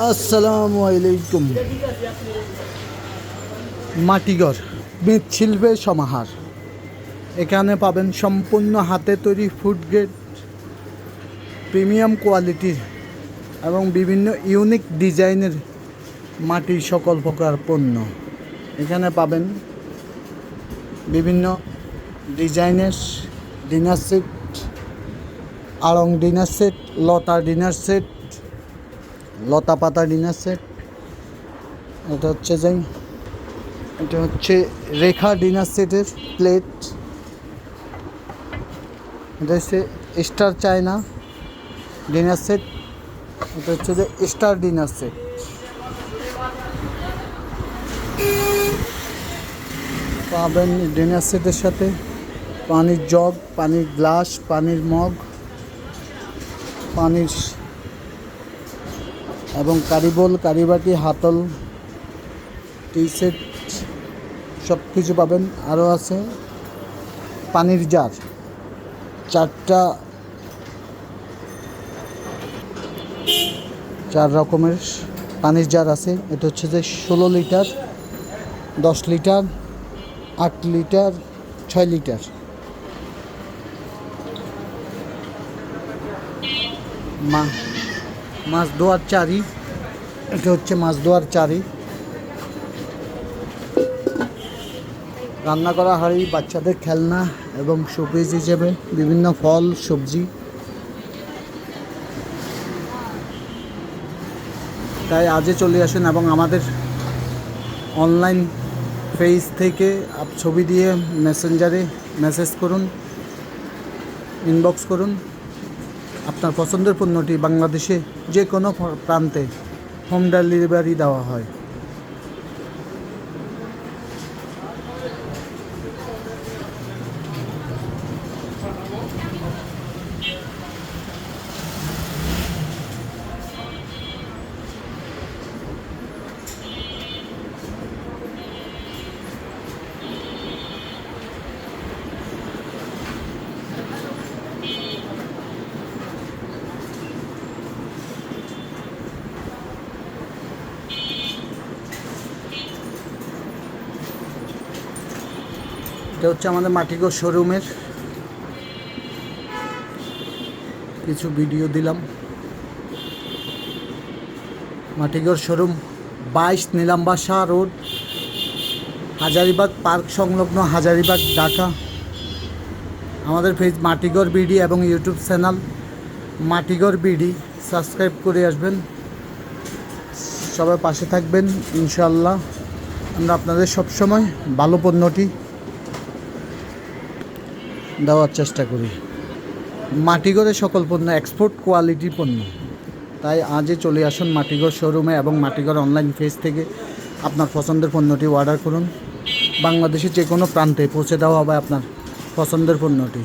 আসসালামু আলাইকুম। মাটিঘর মৃৎশিল্পের সমাহার। এখানে পাবেন সম্পূর্ণ হাতে তৈরি ফুড গ্রেড প্রিমিয়াম কোয়ালিটির এবং বিভিন্ন ইউনিক ডিজাইনের মাটির সকল প্রকার পণ্য। এখানে পাবেন বিভিন্ন ডিজাইনের ডিনার সেট আড়ং ডিনার সেট লতা ডিনার সেট লতা পাতা ডিনার সেট এটা হচ্ছে যে, এটা হচ্ছে রেখা ডিনার সেটের প্লেট। এটা হচ্ছে স্টার চায়না ডিনার সেট এটা হচ্ছে যে স্টার ডিনার সেট পাবেন ডিনার সেটের সাথে পানির জগ, পানির গ্লাস, পানির মগ, পানির এবং কারিবল, কারিবাটি, হাতল টি সেট সব কিছু পাবেন। আরও আছে পানির জার। চারটা চার রকমের পানির জার আছে। এটা হচ্ছে যে ষোলো লিটার, দশ লিটার, আট লিটার, ছয় লিটার। মা মাছ ধোয়ার চারি, এটা হচ্ছে মাছ ধোয়ার চারি। রান্না করা হাঁড়ি বাচ্চাদের খেলনা এবং শোপিস হিসেবে, বিভিন্ন ফল, সবজি। তাই আজই চলে আসুন এবং আমাদের অনলাইন পেজ থেকে ছবি দিয়ে মেসেঞ্জারে মেসেজ করুন ইনবক্স করুন। আপনার পছন্দের পণ্যটি বাংলাদেশে যে কোনো প্রান্তে হোম ডেলিভারি দেওয়া হয়। এটা হচ্ছে আমাদের মাটিগো শোরুমের কিছু ভিডিও দিলাম। মাটিগড় শোরুম বাইশ নীলাম্বাসা রোড, হাজারিবাগ পার্ক সংলগ্ন হাজারিবাগ, ঢাকা। আমাদের ফেজ মাটিগড় বিডি এবং YouTube channel Matigor BD subscribe করে আসবেন। সবাই পাশে থাকবেন ইনশাল্লাহ আমরা আপনাদের সবসময় ভালো পণ্যটি দেওয়ার চেষ্টা করি। মাটিগড়ে সকল পণ্য এক্সপোর্ট কোয়ালিটি পণ্য। তাই আজই চলে আসুন মাটিগড় শোরুমে এবং মাটিগড় অনলাইন পেজ থেকে আপনার পছন্দের পণ্যটি অর্ডার করুন। বাংলাদেশের যে কোনো প্রান্তে পৌঁছে দেওয়া হবে আপনার পছন্দের পণ্যটি।